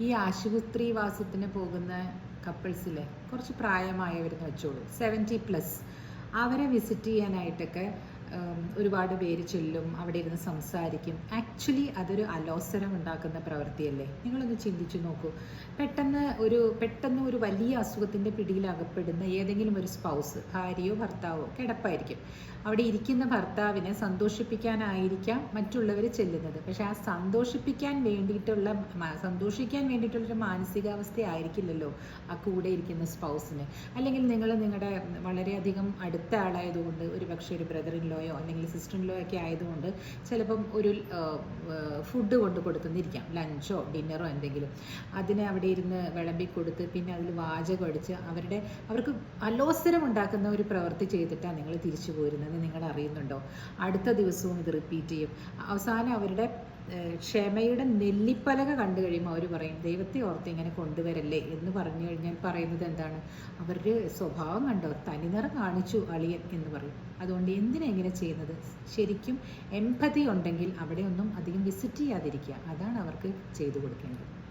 ഈ ആശുപത്രിവാസത്തിന് പോകുന്ന കപ്പിൾസിലെ കുറച്ച് പ്രായമായവരെന്ന് വെച്ചോളൂ. സെവന്റി പ്ലസ് അവരെ വിസിറ്റ് ചെയ്യാനായിട്ടൊക്കെ ഒരുപാട് പേര് ചെല്ലും അവിടെ ഇരുന്ന് സംസാരിക്കും. ആക്ച്വലി അതൊരു അലോസരം ഉണ്ടാക്കുന്ന പ്രവൃത്തിയല്ലേ? നിങ്ങളൊന്ന് ചിന്തിച്ചു നോക്കൂ. പെട്ടെന്ന് ഒരു പെട്ടെന്ന് ഒരു വലിയ അസുഖത്തിന്റെ പിടിയിലകപ്പെടുന്ന ഏതെങ്കിലും ഒരു സ്പൗസ് ഭാര്യയോ ഭർത്താവോ കിടപ്പായിരിക്കും. അവിടെ ഇരിക്കുന്ന ഭർത്താവിനെ സന്തോഷിപ്പിക്കാനായിരിക്കാം മറ്റുള്ളവർ ചെല്ലുന്നത്. പക്ഷെ ആ സന്തോഷിപ്പിക്കാൻ വേണ്ടിയിട്ടുള്ള സന്തോഷിക്കാൻ വേണ്ടിയിട്ടുള്ളൊരു മാനസികാവസ്ഥ ആയിരിക്കില്ലല്ലോ ആ കൂടെ ഇരിക്കുന്ന സ്പൗസിന് അല്ലെങ്കിൽ നിങ്ങൾ നിങ്ങളുടെ വളരെയധികം അടുത്ത ആളായതുകൊണ്ട് ഒരു പക്ഷേ ഒരു ബ്രദർ ഇൻ ലോയോ അല്ലെങ്കിൽ സിസ്റ്റർ ലോ ഒക്കെ ആയതുകൊണ്ട് ചിലപ്പം ഒരു ഫുഡ് കൊണ്ട് കൊടുക്കുന്നിരിക്കാം ലഞ്ചോ ഡിന്നറോ എന്തെങ്കിലും. അതിനെ അവിടെ ഇരുന്ന് വിളമ്പി കൊടുത്ത് പിന്നെ അതിൽ വാചകം അടിച്ച് അവരുടെ അവർക്ക് അലോസരം ഉണ്ടാക്കുന്ന ഒരു പ്രവൃത്തി ചെയ്തിട്ടാണ് നിങ്ങൾ തിരിച്ചു പോരുന്നത് നിങ്ങൾ അറിയുന്നുണ്ടോ? അടുത്ത ദിവസവും ഇത് റിപ്പീറ്റ് ചെയ്യും. അവസാനം അവരുടെ ക്ഷമയുടെ നെല്ലിപ്പലക കണ്ടു കഴിയുമ്പോൾ അവർ പറയും ദൈവത്തെ ഓർത്ത് ഇങ്ങനെ കൊണ്ടുവരല്ലേ? എന്ന് പറഞ്ഞു കഴിഞ്ഞാൽ പറയുന്നത് എന്താണ്? അവരുടെ സ്വഭാവം കണ്ടോ? തനിനിറം കാണിച്ചു അളിയൻ എന്ന് പറയും. അതുകൊണ്ട് എന്തിനാ ഇങ്ങനെ ചെയ്യുന്നത്? ശരിക്കും എമ്പതി ഉണ്ടെങ്കിൽ അവിടെ ഒന്നും അധികം വിസിറ്റ് ചെയ്യാതിരിക്കുക. അതാണ് അവർക്ക് ചെയ്തു കൊടുക്കേണ്ടത്.